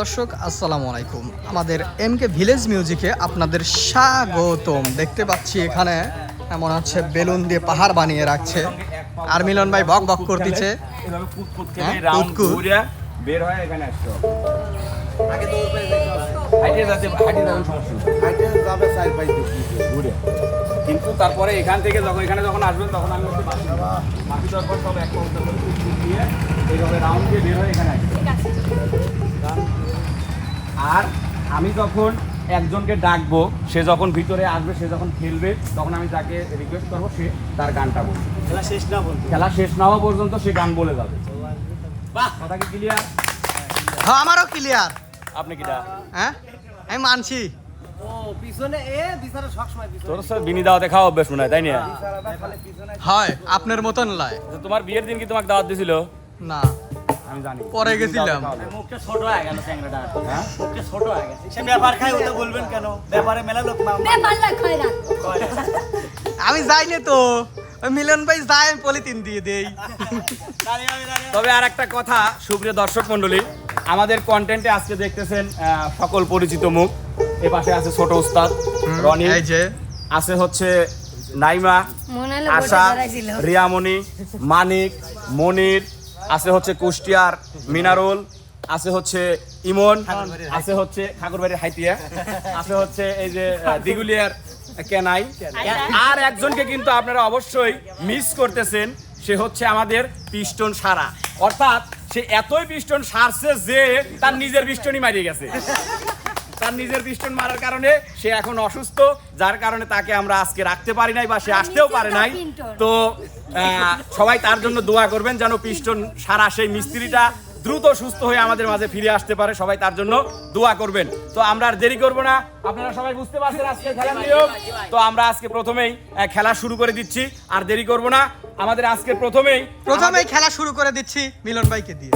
দর্শক আসসালামু আলাইকুম। আমাদের এম কে ভিলেজ মিউজিকে আপনাদের স্বাগতম। দেখতে পাচ্ছি এখানে এমন হচ্ছে বেলুন দিয়ে পাহাড় বানিয়ে রাখছে। আর মিলন ভাই বক বক করতেছে। হ্যাঁ, বের হয় এখানে কিন্তু তারপরে এখান থেকে যখন এখানে যখন আসবেন তখন আমি বাকি তারপর সব এক দিয়ে এইভাবে রাউন্ড দিয়ে বের হয়ে এখানে আসতে হবে। আর আমি যখন একজনকে ডাকবো সে যখন ভিতরে আসবে সে যখন খেলবে তখন আমি তাকে রিকোয়েস্ট করব সে তার গানটা বলবে। খেলা শেষ না বলতো খেলা শেষ না হওয়া পর্যন্ত সে গান বলে যাবে। বাহ! কথা কি ক্লিয়ার হ্যাঁ আমারও ক্লিয়ার আপনি কিটা হ্যাঁ আমি মানছি। আপনার মতন লাই। তোমার বিয়ের দিন কি তোমাকে দাওয়াত দিছিল? না। আমি জানি। পরে গেছিলাম। মুখটা ছোট হয়ে গেল চ্যাংড়াটা হ্যাঁ মুখটা ছোট হয়ে গেছে। সে ব্যাপার খায় ওটা বলবেন কেন? ব্যাপারে মেলা লোক ব্যাপার না। খয়রা কয়। আমি যাইনি তো। মিলন ভাই যাই আমি পলিথিন দিয়ে দেই। তবে আর একটা কথা সুপ্রিয় দর্শক মন্ডলী আমাদের কন্টেন্টে আজকে দেখতেছেন আহ, সকল পরিচিত মুখ। এ পাশে আছে ছোট উস্তাদ রনি। আছে হচ্ছে নাইমা আশা রিয়ামণি মানিক মনির আছে হচ্ছে কুষ্টিয়ার, মিনারুল, আছে হচ্ছে ইমন, আছে হচ্ছে ঠাকুরবাড়ির হাইতিয়া, আছে হচ্ছে এই যে দিগুলিয়ার কেনাই। আর একজনকে কিন্তু আপনারা অবশ্যই মিস করতেছেন, সে হচ্ছে আমাদের পিস্টন সারা। অর্থাৎ সে এতই পিস্টন সারছে যে তার নিজের পিস্টনই মারিয়ে গেছে। তার নিজের পিস্টন মারার কারণে সে এখন অসুস্থ যার কারণে তাকে আমরা আজকে রাখতে পারি নাই বা সে আসতেও পারে নাই। তো আহ, সবাই তার জন্য দোয়া করবেন যেন পিস্টন সারা সেই মিস্ত্রিটা দ্রুত সুস্থ হয়ে আমাদের মাঝে ফিরে আসতে পারে সবাই তার জন্য দোয়া করবেন। তো আমরা আর দেরি করব না। আপনারা সবাই বুঝতে পারছেন আজকে খেলার নিয়ম? তো আমরা আজকে প্রথমেই খেলা শুরু করে দিচ্ছি। আর দেরি করব না। আমাদের আজকে প্রথমেই প্রথমেই খেলা শুরু করে দিচ্ছি মিলন ভাইকে দিয়ে।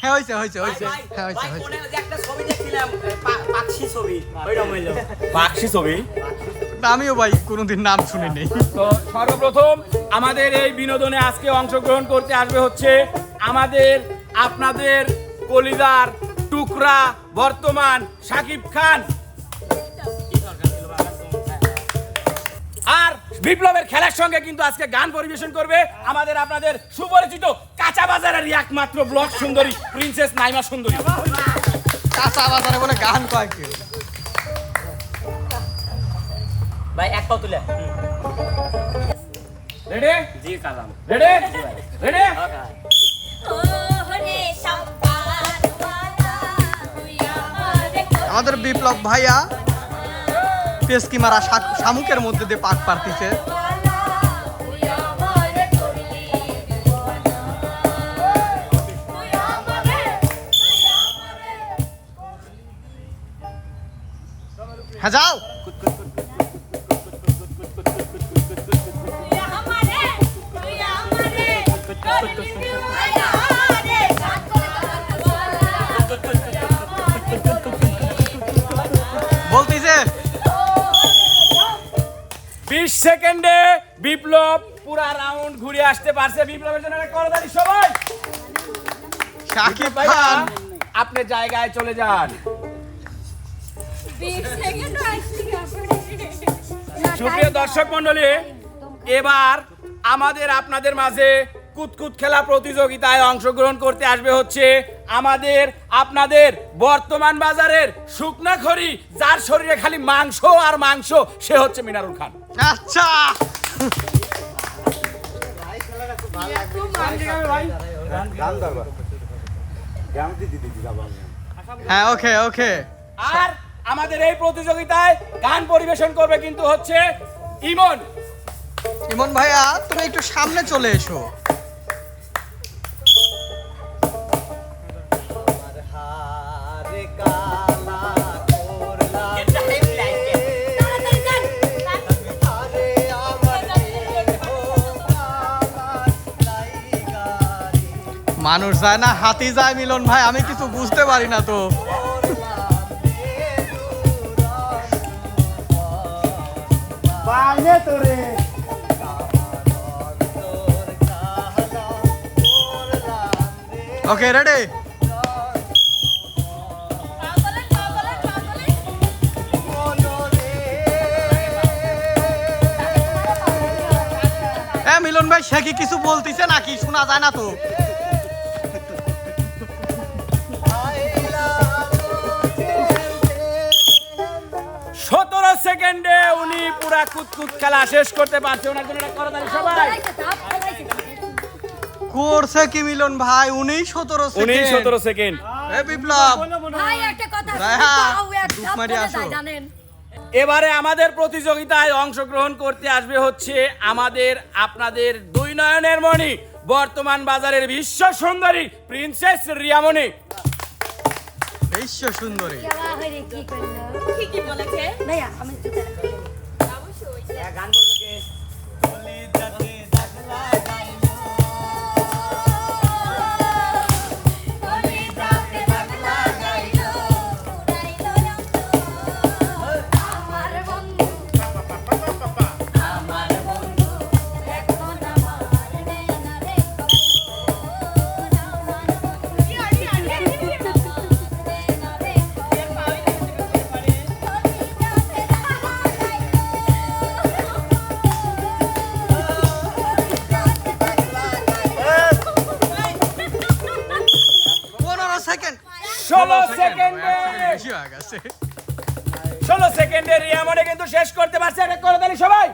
হ্যাঁ হয়েছে হয়েছে হয়েছে। হ্যাঁ হয়েছে হয়েছে। একটা ছবি দেখছিলাম পাখি ছবি ওইরকম হইল। বাক্সি ছবি? আমিও ভাই কোনোদিন নাম শুনি নেই তো সর্বপ্রথম আমাদের এই বিনোদনে আজকে অংশগ্রহণ করতে আসবে হচ্ছে আমাদের আপনাদের কলিদার টুকরা বর্তমান সাকিব খান। আর বিপ্লবের খেলার সঙ্গে কিন্তু আজকে গান পরিবেশন করবে আমাদের আপনাদের সুপরিচিত কাঁচা বাজারের একমাত্র ব্লক সুন্দরী প্রিন্সেস নাইমা সুন্দরী। কাঁচা বাজারে বলে গান কয় কেউ ভাই এক পাও তুলে। রেডি জি কালাম। রেডি রেডি আমাদের বিপ্লব ভাইয়া পেস্কি মারা শামুকের মধ্যে দিয়ে পাক পারতিছে। হ্যাঁ যাও। সেকেন্ডে বিপ্লব পুরা রাউন্ড ঘুরে আসতে পারছে। বিপ্লবের জন্য একটা করতালি সবাই! ভাইয়া খান। আপনি জায়গায় চলে যান। সুপ্রিয় দর্শক মন্ডলী এবার আমাদের আপনাদের মাঝে কুতকুত খেলা প্রতিযোগিতায় অংশগ্রহণ করতে আসবে হচ্ছে আমাদের আপনাদের বর্তমান বাজারের শুকনা খড়ি যার শরীরে খালি মাংস আর মাংস সে হচ্ছে মিনারুল খান। আচ্ছা। হ্যাঁ ওকে ওকে। আর আমাদের এই প্রতিযোগিতায় গান পরিবেশন করবে কিন্তু হচ্ছে ইমন। ইমন ভাইয়া তুমি একটু সামনে চলে এসো। মানুষ যায় না হাতি যায় মিলন ভাই আমি কিছু বুঝতে পারি না তো। ওকে রেডি মিলন ভাই সে কি কিছু বলতেছে নাকি? শোনা যায় না তো। সেকেন্ডে উনি পুরা কুতকুত খেলা শেষ করতে পারছে ওনার জন্য করতালি সবাই। করছে কি মিলন ভাই? উনিই সতেরো উনি সেকেন্ড সতেরো সেকেন্ড। এ বিপ্লব। ভাই একটা কথা রায়হা, এক ডুব করে আসো। জানেন। এবারে আমাদের প্রতিযোগিতায় অংশগ্রহণ করতে আসবে হচ্ছে আমাদের আপনাদের দুই নয়নের মণি বর্তমান বাজারের বিশ্ব সুন্দরী প্রিন্সেস রিয়ামণি। বিশ্ব সুন্দরী। ঠিকই বলেছে? ভাইয়া আমি। অবশ্যই গান ষোলো সেকেন্ডে বেশি হয়ে গেছে ষোলো সেকেন্ডে রিয়ামণি কিন্তু শেষ করতে পারছে এটা করতালি সবাই।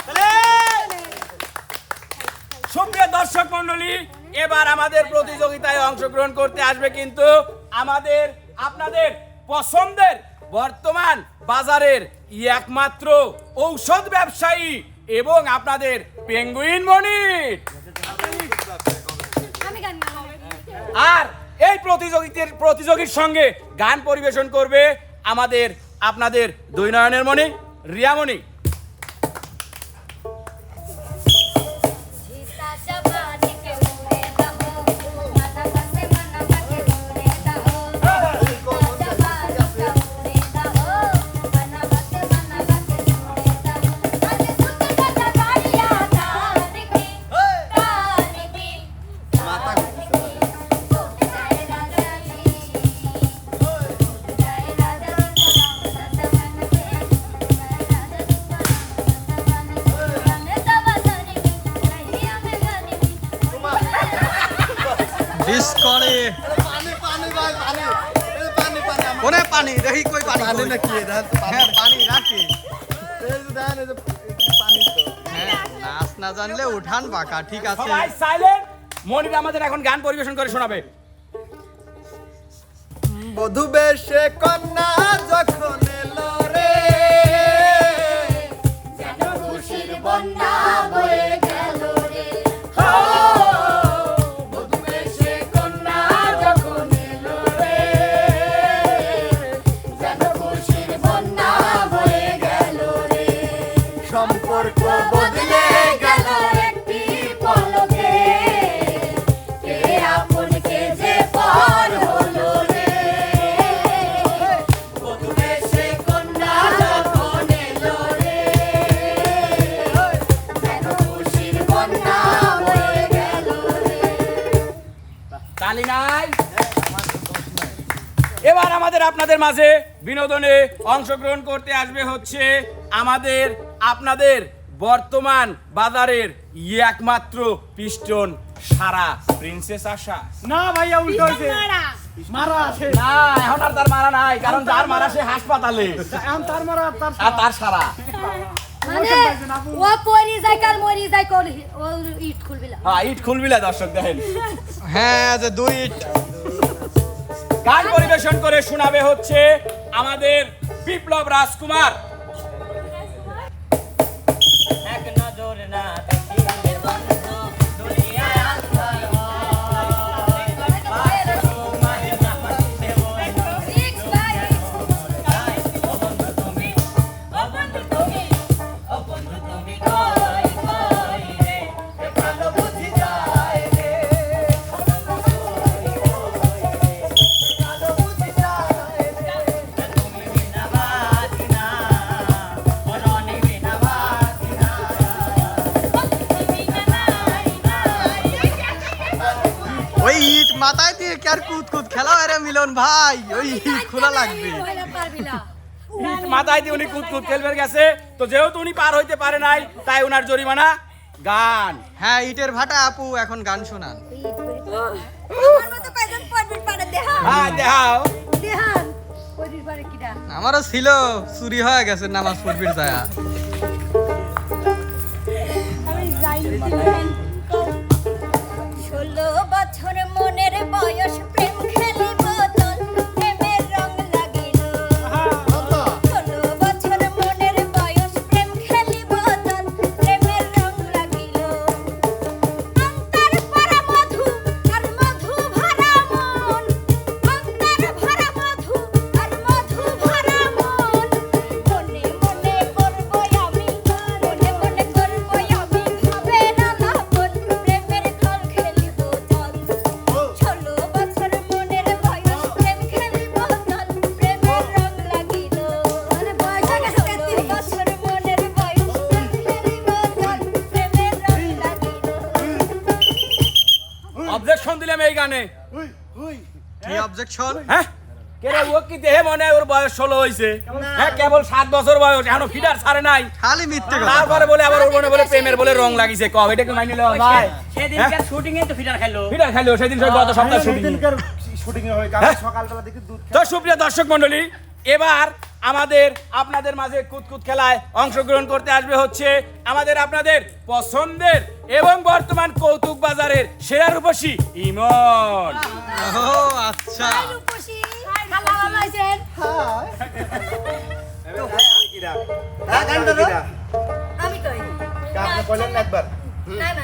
সুপ্রিয় দর্শক মন্ডলী এবার আমাদের প্রতিযোগিতায় অংশগ্রহণ করতে আসবে কিন্তু আমাদের আপনাদের পছন্দের বর্তমান বাজারের একমাত্র ঔষধ ব্যবসায়ী এবং আপনাদের পেঙ্গুইন মনির। আর এই প্রতিযোগিতার প্রতিযোগীর সঙ্গে গান পরিবেশন করবে আমাদের আপনাদের দৈনয়নের নয়নের মণি রিয়ামণি। রাখি। এই যে দেন এই যে পানি তো। হ্যাঁ নাচ না জানলে উঠান বাঁকা ঠিক আছে। সবাই সাইলেন্ট মনির আমাদের এখন গান পরিবেশন করে শোনাবে। বধু বেশে কন্যা যখন আপনাদের মাঝে বিনোদনে অংশগ্রহণ করতে আসবে হচ্ছে আমাদের আপনাদের বর্তমান বাজারের একমাত্র পিস্টন সারা প্রিন্সেস আশা। না ভাইয়া উল্টো হইছে। মারা। আছে। না এখন আর তার মারা নাই কারণ যার মারা সে হাসপাতালে। এখন তার মারা তার আর তার সারা। মানে ও পরি যায় কার মরি যায় কোন ইট খুলবিলা হ্যাঁ ইট খুলবিলা দর্শক দেখেন। হ্যাঁ যে দুই ইট। গান পরিবেশন করে শোনাবে হচ্ছে আমাদের বিপ্লব রাজকুমার। মাথায় দিয়ে কি আর কুদ কুদ খেলা হয় রে মিলন ভাই? ওই খোলা লাগবে। পারবি না ইট মাথায় দিয়ে উনি কুদ কুদ খেলবে গেছে। তো যেহেতু উনি পার হইতে পারে নাই তাই উনার জরিমানা গান। হ্যাঁ ইটের ভাটা আপু এখন গান শোনান। হ্যাঁ আমারও ছিল চুরি হয়ে গেছে নামাজ পড়বির যায় ষোলো বছর মনের বয়স হ্যাঁ? কেন ও কি দেহে মনে হয় ওর বয়স ষোলো হয়েছে হ্যাঁ কেবল সাত বছর বয়স এখনও ফিডার ছাড়ে নাই। খালি মিথ্যে তারপরে বলে আবার ওর মনে বলে প্রেমের বলে রং লাগিছে কবে? এটাকে মাইনে নেওয়া যায়? সেদিনকার শুটিং এ তো ফিটার খাইলো ফিডার খাইলো সেদিন গত সপ্তাহে শুটিং শুটিং হয়? সকালবেলা দেখি দুধ তো সুপ্রিয় দর্শক মন্ডলী এবার আমাদের আপনাদের মাঝে কুতকুত খেলায় অংশগ্রহণ করতে আসবে হচ্ছে আমাদের আপনাদের পছন্দের এবং বর্তমান কৌতুক বাজারের সেরা রূপসী ইমন। ও আচ্ছা। হ্যাঁ আমি তো আপনি বলেন না একবার না না।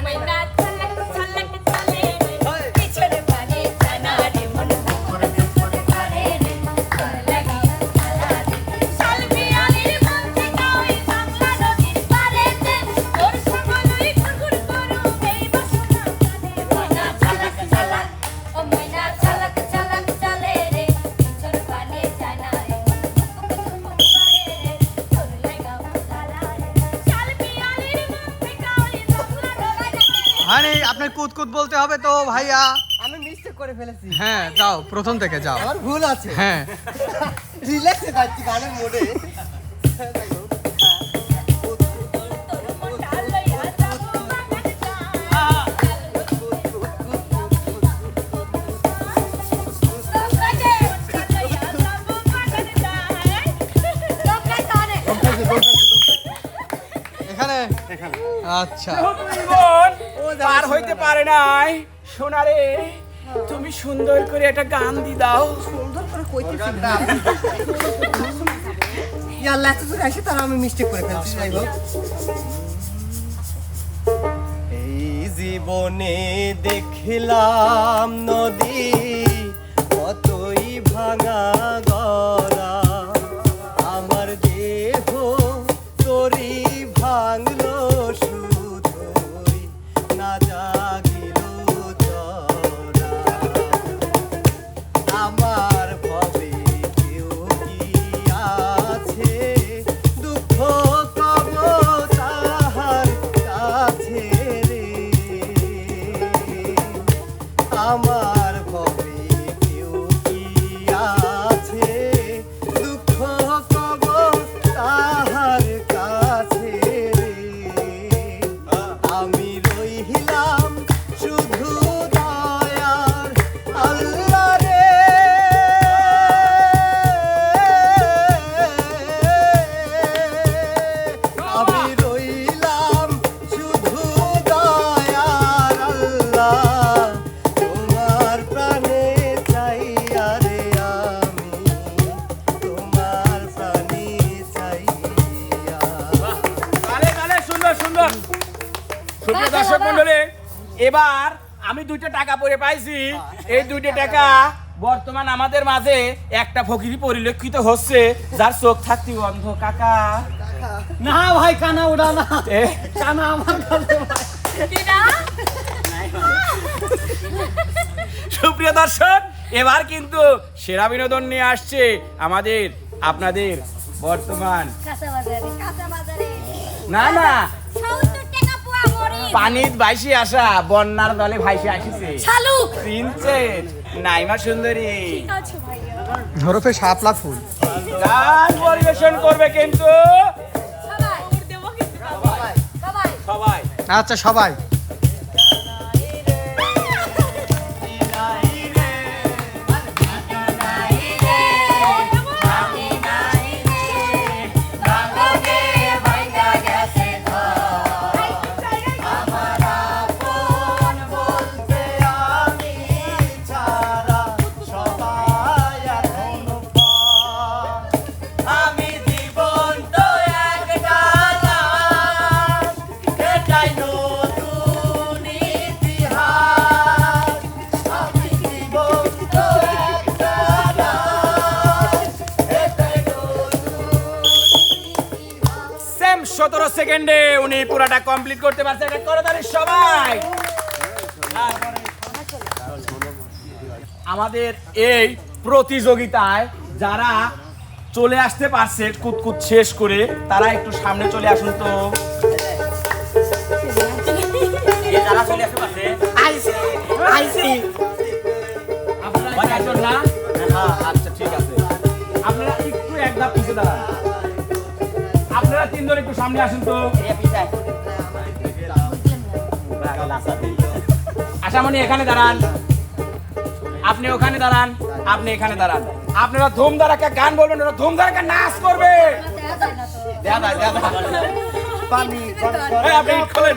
কুদ বলতে হবে তো ভাইয়া। আমি মিস্টেক করে ফেলেছি। হ্যাঁ যাও প্রথম থেকে যাও। আমার ভুল আছে। হ্যাঁ। রিল্যাক্সে যাচ্ছি গানের মোডে এখানে? আচ্ছা। পার হইতে পারে নাই। সোনারে তুমি সুন্দর করে একটা গান দি দাও। সুন্দর করে কইতেছি ইয়াল্লা এত দূর আসে তারা আমি মিস্টেক করে ফেলছি যাই হোক। এই জীবনে দেখলাম নদী কতই ভাঙা এই দুইটা টাকা বর্তমান আমাদের মাঝে একটা ফকিরি পরিলক্ষিত হচ্ছে যার চোখ থাকতে অন্ধ। কাকা। না ভাই কানা ওড়া না। এ, কানা আমার কাছে সুপ্রিয় দর্শক এবার কিন্তু সেরা বিনোদন নিয়ে আসছে আমাদের আপনাদের বর্তমান কাঁচা বাজারে কাঁচা বাজারে। না না পানির ভাইসি আসা বন্যার দলে ভাইসি আসিছে। শালু! চিনছে নাইমা সুন্দরী। ভাইয়া? হরফে শাপলা ফুল। গান পরিবেশন করবে কিন্তু সবাই। দেবো কিন্তু সবাই। সবাই। সবাই। আচ্ছা সবাই। সেকেন্ডে উনি পুরাটা কমপ্লিট করতে পারছে। এটা করে তাহলে সবাই। আমাদের এই প্রতিযোগিতায় যারা চলে আসতে পারছে কুতকুত শেষ করে, তারা একটু সামনে চলে আসুন তো। আপনারা হ্যাঁ আচ্ছা ঠিক আছে। আপনারা একটু এক ধাপ পিছিয়ে দাঁড়ান। আপনারা তিনজন একটু সামনে আসুন তো। আশামণি এখানে দাঁড়ান। আপনি ওখানে দাঁড়ান আপনি এখানে দাঁড়ান। আপনারা ধুম ধারাকা গান বলবেন ওরা ধুম ধারাকা নাচ করবে। দাদা দাদা পানি আপনি খোলেন।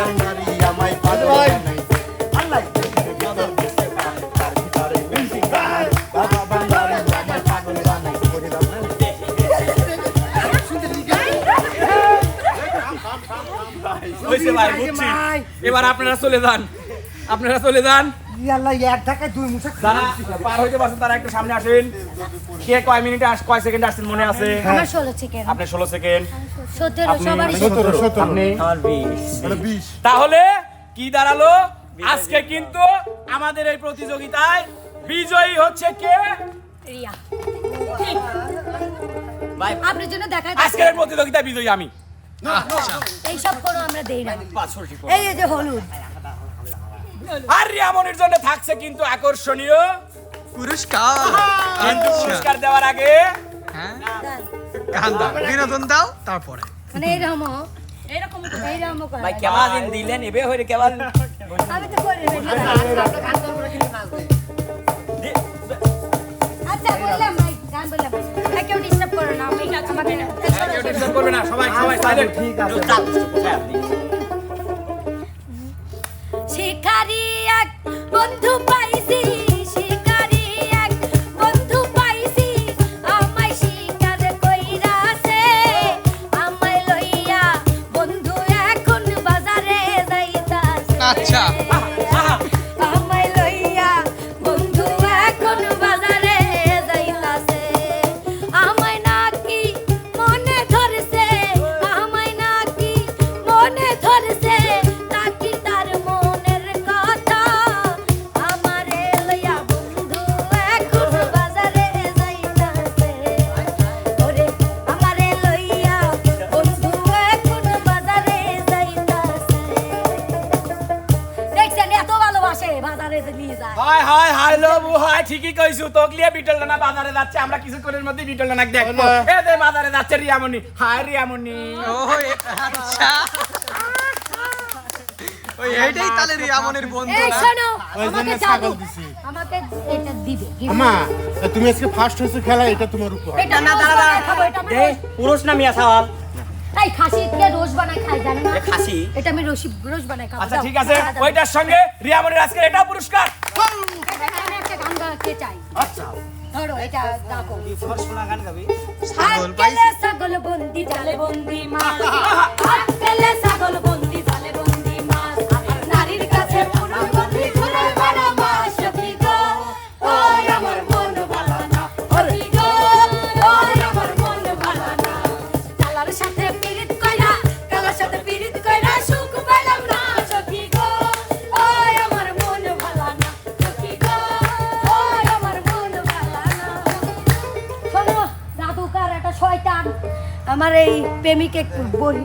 ষোলো সেকেন্ড সতেরো সবারই আপনি আমার বিশ। তাহলে কি দাঁড়াল? আজকে কিন্তু আমাদের এই প্রতিযোগিতায় বিজয়ী হচ্ছে কে? রিয়া। আপনার জন্য দেখা আজকের প্রতিযোগিতায় বিজয়ী আমি। এইসব কোনো আমরা দেই না। এই যে হলুদ। আর রিয়ামনির জন্য থাকছে কিন্তু আকর্ষণীয় পুরস্কার। কিন্তু আচ্ছা। পুরস্কার দেওয়ার আগে হ্যাঁ? গান দাও। বিনোদন দাও তারপরে। মানে ভাই কেমন দিন দিলেন? এবে হইরে কেমন? আমি তো করে আচ্ছা বললাম ভাই গান বললাম। ভাই, কেউ ডিস্টার্ব করো না আমি আমাকে না কেউ disturb করবে না সবাই সবাই সাইলেন্ট ঠিক আছে। শিকারি এক বন্ধু পাইছি। ঠিকই কইছু তকলিয়া বিটল না বাজারে যাচ্ছে আমরা কিছুক্ষণের মধ্যে বিটল না দেখব। এ দে বাজারে যাচ্ছে রিয়ামনি হাই রিয়ামনি ও আচ্ছা। ওই এইটাই তাহলে রিয়ামনির বন্ধু না? ওই জন্য ছাগল ছাগল দিছি। আমাকে এটা দিবে। দিবে। আমা তুমি আজকে ফার্স্ট হয়েছে খেলা এটা তোমার উপর এটা না দাঁড়া পুরুষ না মিয়া সাওয়াল। এই খাসি দিয়ে রোজ বানাই খাই জানো না? খাসি? এটা আমি রসি রোজ বানাই খাব আচ্ছা ঠিক আছে। ওইটার সঙ্গে রিয়া মনির আজকে এটা পুরস্কার। আমি একটা গান গাইতে চাই? আচ্ছা। ধরো এটা দেখো। শোনা গান গাবি। ছাগল আজকেলে ছাগল বন্দি জালে বন্দি মা ছাগল আমার এই প্রেমিক একটু বলি।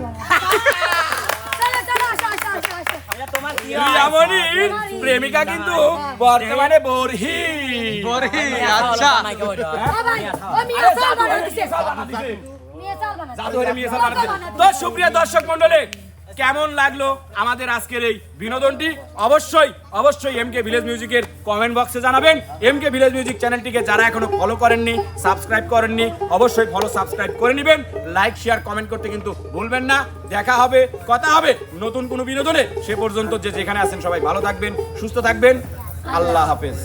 রিয়ামনির প্রেমিকা কিন্তু বর্তমানে বরহি। বরহি আচ্ছা জাদু হয়ে। তো সুপ্রিয় দর্শক মন্ডলী কেমন লাগল আমাদের আজকের এই বিনোদনটি? অবশ্যই অবশ্যই এম কে ভিলেজ মিউজিকের কমেন্ট বক্সে জানাবেন। এম কে ভিলেজ মিউজিক চ্যানেলটিকে যারা এখনও ফলো করেননি সাবস্ক্রাইব করেননি, অবশ্যই ফলো সাবস্ক্রাইব করে নেবেন। লাইক শেয়ার কমেন্ট করতে কিন্তু ভুলবেন না। দেখা হবে, কথা হবে নতুন কোনো বিনোদনে। সে পর্যন্ত যে যেখানে আছেন সবাই ভালো থাকবেন, সুস্থ থাকবেন। আল্লাহ হাফেজ।